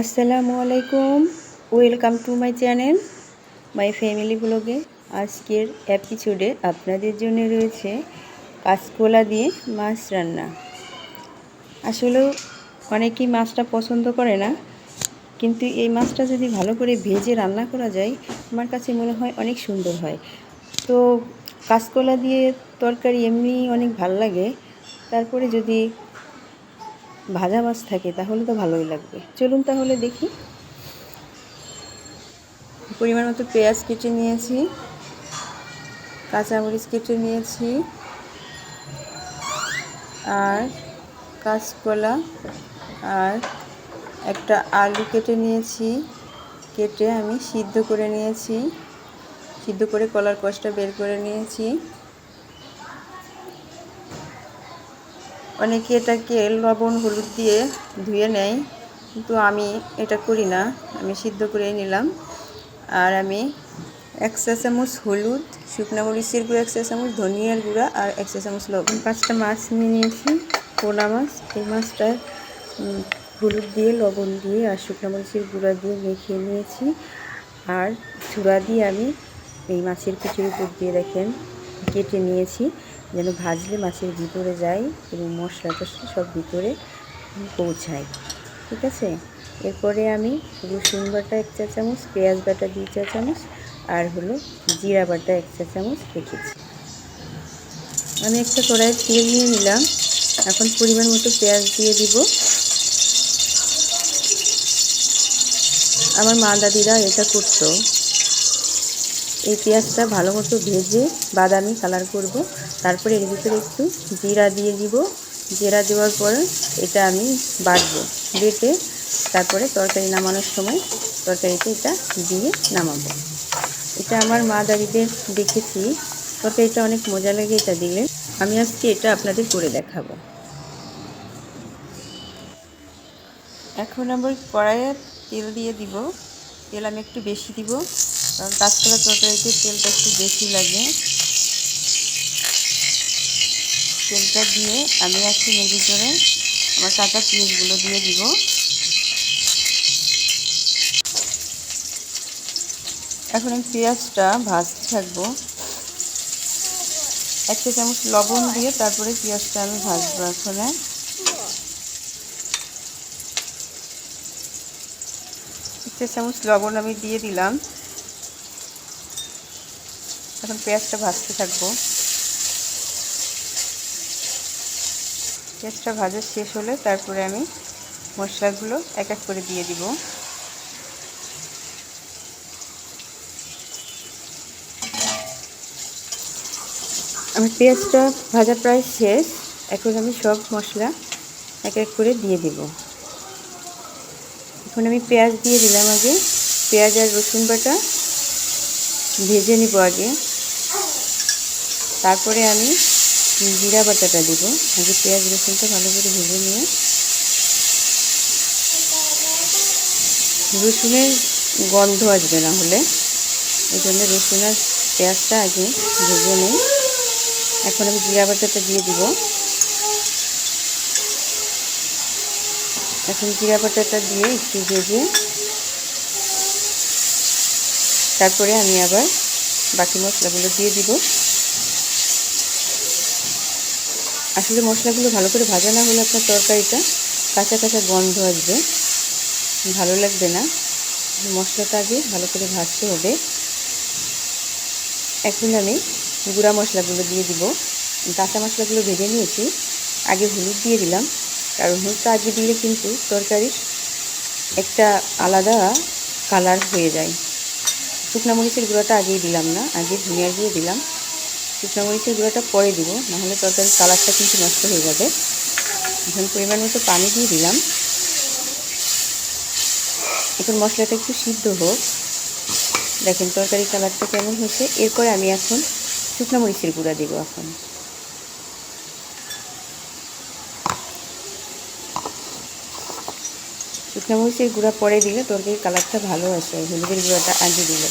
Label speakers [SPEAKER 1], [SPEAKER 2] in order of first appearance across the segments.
[SPEAKER 1] আসসালামু আলাইকুম। Welcome to my channel my family ব্লগে আজকের অ্যাপিসোডে আপনাদের জন্য রয়েছে কাঁচকলা দিয়ে মাছ রান্না। আসলেও অনেকেই মাছটা পছন্দ করে না, কিন্তু এই মাছটা যদি ভালো করে ভেজে রান্না করা যায়, আমার কাছে মনে হয় অনেক সুন্দর হয়। তো কাঁচকলা দিয়ে তরকারি এমনি অনেক ভালো লাগে, তারপরে যদি ভাজা মাছ থাকে, তাহলে তো ভালোই লাগবে। চলুন তাহলে দেখি। পরিমাণ মতো পেঁয়াজ কেটে নিয়েছি, কাঁচামরিচ কেটে নিয়েছি, আর কাঁচকলা, আর একটা আলু কেটে নিয়েছি, কেটে আমি সিদ্ধ করে নিয়েছি। সিদ্ধ করে কলার কষটা বের করে নিয়েছি। অনেকে এটাকে লবণ, হলুদ দিয়ে ধুয়ে নেয়, কিন্তু আমি এটা করি না। আমি সিদ্ধ করে নিলাম। আর আমি এক চা চামচ হলুদ, শুকনো মরিচের গুঁড়ো, এক চা চামচ ধনিয়ার গুঁড়া আর এক চা চামচ লবণ। পাঁচটা মাছ নিয়ে নিয়েছি, পোনা মাছ। এই মাছটা হলুদ দিয়ে, লবণ দিয়ে আর শুকনো মরিচের গুঁড়া দিয়ে মেখে নিয়েছি। আর চূড়া দিয়ে আমি এই মাছের কুচির উপর দিয়ে দেখেন, কেটে নিয়েছি। যেন ভাজলে মাছের ভিতরে যায় এবং মশলা টশলা সব ভিতরে পৌঁছায়। ঠিক আছে? এরপরে আমি রসুন বাটা এক চা চামচ, পেঁয়াজ বাটা দুই চা চামচ আর হলো জিরা বাটা এক চা চামচ রেখেছি। আমি একটা কড়াইয়ের তেল নিয়ে নিলাম। এখন পরিমাণ মতো পেঁয়াজ দিয়ে দিব। আমার মা দাদিরা এটা করতো। এই পেঁয়াজটা ভালো মতো ভেজে বাদামি কালার করব। তারপরে এর ভিতরে একটু জিরা দিয়ে দিব। জিরা দেওয়ার পরে এটা আমি বাটবো বেটে। তারপরে তরকারি নামানোর সময় তরকারিতে এটা দিয়ে নামাবো। এটা আমার মা দাদিদের দেখেছি। তরকারিটা অনেক মজা লাগে এটা দিলে। আমি আজকে এটা আপনাদের করে দেখাবো। এখন আবার কড়াইয়ে তেল দিয়ে দিব। তেল আমি একটু বেশি দিব, কারণ কাঁচকলা তরকারিতে তেলটা একটু বেশি লাগে। তেলটা দিয়ে আমি এখন এর ভিতরে আমার কাঁচা পিঁয়াজগুলো দিয়ে দিব। এখন আমি পেঁয়াজটা ভাজতে থাকব। একটা চামচ লবণ দিয়ে তারপরে পেঁয়াজটা আমি ভাজবো এখন। চা চামচ লবণ আমি দিয়ে দিলাম। এখন পেঁয়াজটা ভাজতে থাকব। পেঁয়াজটা ভাজা শেষ হলে তারপরে আমি মশলাগুলো এক এক করে দিয়ে দিব। আমি পেঁয়াজটা ভাজা প্রায় শেষ। এখন আমি সব মশলা এক এক করে দিয়ে দিব। এখন আমি পেঁয়াজ দিয়ে দিলাম আগে। পেঁয়াজ আর রসুন বাটা ভেজে নিব আগে। তারপরে আমি জিরা বাটাটা দিব। আগে পেঁয়াজ, রসুনটা ভালো করে ভেজে নিয়ে। রসুনের গন্ধ আসবে না হলে। এই জন্য রসুন আর পেঁয়াজটা আগে ভেজে নিই। এখন আমি জিরা বাটাটা দিয়ে দিব। এখন জিরা বাটাটা দিয়ে একটু ভেজে তারপরে আমি আবার বাকি মশলাগুলো দিয়ে দিব। আসলে মশলাগুলো ভালো করে ভাজা না হলে আপনার তরকারিটা কাঁচা কাঁচা গন্ধ আসবে, ভালো লাগবে না। মশলাটা আগে ভালো করে ভাজতে হবে। এখন আমি গুঁড়া মশলাগুলো দিয়ে দিব। কাঁচা মশলাগুলো ভেজে নিয়েছি। আগে হলুদ দিয়ে দিলাম। কারণ হলুদটা আগে দিলে কিন্তু তরকারি একটা আলাদা কালার হয়ে যায়। শুকনো মরিচের গুঁড়োটা আগেই দিলাম না, আগে ধনিয়ার গুঁড়ো দিলাম। শুকনো মরিচের গুঁড়োটা পরে দিব, নাহলে তরকারির কালারটা কিন্তু নষ্ট হয়ে যাবে। এখন পরিমাণ মতো পানি দিয়ে দিলাম। এখন মশলাটা একটু সিদ্ধ হোক। দেখেন তরকারি কালারটা কেমন হয়েছে। এরপরে আমি এখন শুকনো মরিচের গুঁড়া দেবো এখন। শুকনো মরিচের গুঁড়া পরে দিলে তরকারির কালারটা ভালো আসে, হলুদের গুঁড়াটা আগে দিলে।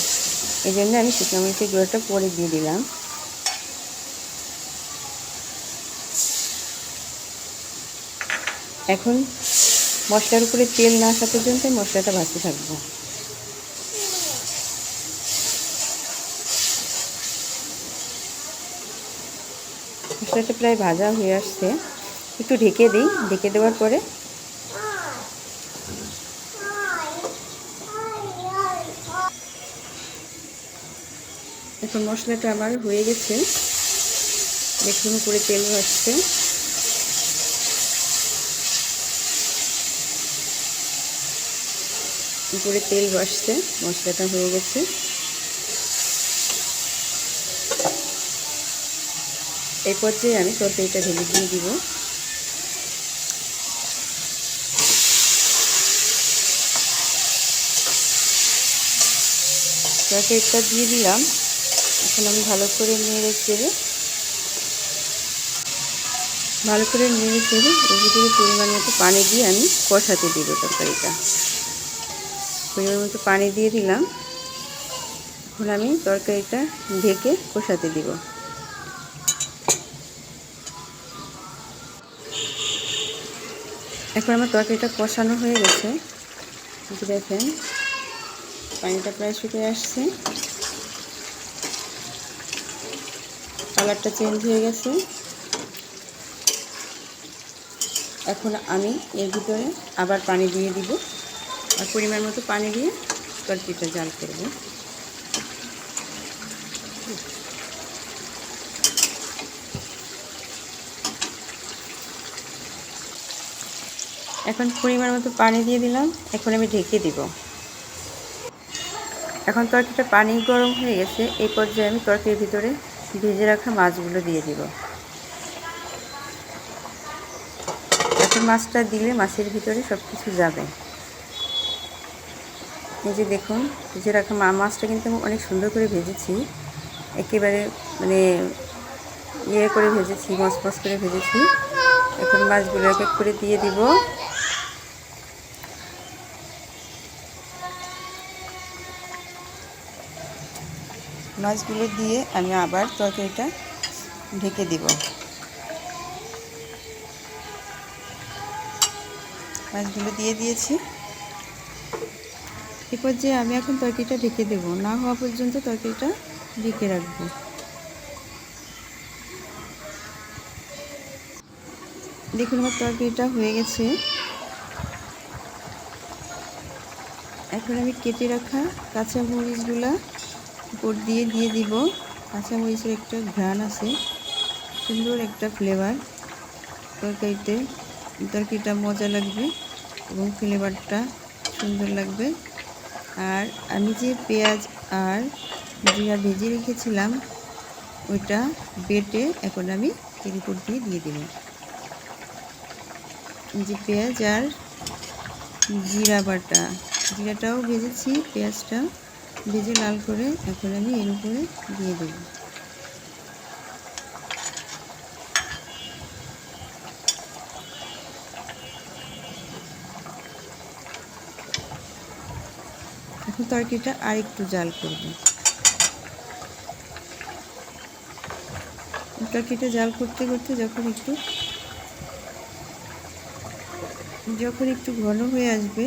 [SPEAKER 1] এই জন্য আমি শুকনো মরিচের গুঁড়োটা পরে দিয়ে দিলাম। এখন মশলার উপরে তেল না আসা পর্যন্ত মশলাটা ভাজতে থাকব। মশলাটা প্রায় ভাজা হয়ে আসছে। একটু ঢেকে দিই। ঢেকে দেওয়ার পরে এখন মশলাটা আমার হয়ে গেছে। দেখুন উপরে তেল ভাসছে উপরে তেল ভাসছে মশলাটা হয়ে গেছে। এই পর্যায়ে আমি তরকারিটা ঢেলে দিয়ে দিব। তরকারিটা দিয়ে দিলাম। এখন আমি ভালো করে নেড়ে চেড়ে, ভালো করে নেড়ে চেড়ে এর ভিতরে পরিমাণ মতো পানি দিয়ে আমি কষাতে দিব তরকারিটা। পরিমাণ মতো পানি দিয়ে দিলাম। এখন আমি তরকারিটা ঢেকে কষাতে দিব। এখন আমার তরকারিটা কষানো হয়ে গেছে। দেখেন, পানিটা প্রায় শুকিয়ে আসছে। কালারটা চেঞ্জ হয়ে গেছে। এখন আমি এর ভিতরে আবার পানি দিয়ে দিব। আর পরিমাণ মতো পানি দিয়ে তরকারিটা জাল করব। এখন পরিমাণ মতো পানি দিয়ে দিলাম। এখন আমি ঢেকে দিব। এখন তরকারিটা পানি গরম হয়ে গেছে। এই পর্যায়ে আমি তরকারির ভিতরে ভেজে রাখা মাছগুলো দিয়ে দিব। এখন মাছটা দিলে মাছের ভিতরে সব কিছু যাবে। এই যে দেখুন, ভেজে রাখা মাছটা কিন্তু আমি অনেক সুন্দর করে ভেজেছি। একেবারে মানে ইয়ে করে ভেজেছি মসমস করে ভেজেছি। এখন মাছগুলো এক এক করে দিয়ে দিব। মাছগুলো দিয়ে আমি আবার তরকারিটা ঢেকে দিব। মাছগুলো দিয়ে দিয়েছি। এ পর্যায়ে আমি এখন তরকারিটা ঢেকে দেব, না হওয়া পর্যন্ত তরকারিটা ঢেকে রাখব। দেখুন আমার তরকারিটা হয়ে গেছে। এখন আমি কেটে রাখা কাঁচা মরিচগুলা উপর দিয়ে দিয়ে দিব। কাঁচামরিচের একটা ঘ্রাণ আছে। সুন্দর একটা ফ্লেভার তরকারিতে, তরকারিটা মজা লাগবে এবং ফ্লেভারটা সুন্দর লাগবে। আর আমি যে পেঁয়াজ আর জিরা ভেজে রেখেছিলাম, ওইটা বেটে এখন আমি উপর দিয়ে দিয়ে দেব। যে পেঁয়াজ আর জিরা বাটা, জিরাটাও ভেজেছি, পেঁয়াজটা। ভেজে লাল করে এখন আমি এর উপরে দিয়ে দেব। এখন তরকারিটা আর একটু জাল করব। তরকারিটা জাল করতে করতে যখন একটু যখন একটু ঘন হয়ে আসবে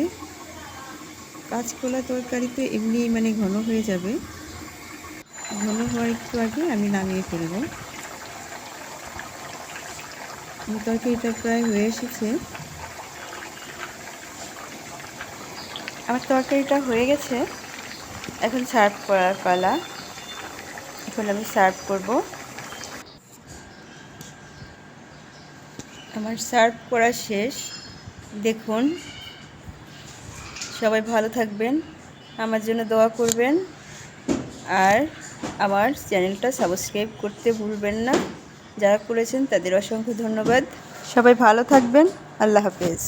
[SPEAKER 1] কাঁচকলা তরকারি তো এমনি মানে ঘন হয়ে যাবে। ঘন হওয়ার একটু আগে আমি নামিয়ে ফেলব। তরকারিটা প্রায় হয়ে এসেছে। আমার তরকারিটা হয়ে গেছে। এখন সার্ভ করার পালা। এখন আমি সার্ভ করব। আমার সার্ভ করা শেষ। দেখুন সবাই ভালো থাকবেন, আমার জন্য দোয়া করবেন আর আমার চ্যানেলটা সাবস্ক্রাইব করতে ভুলবেন না। যারা করেছেন তাদের অসংখ্য ধন্যবাদ। সবাই ভালো থাকবেন। আল্লাহ হাফেজ।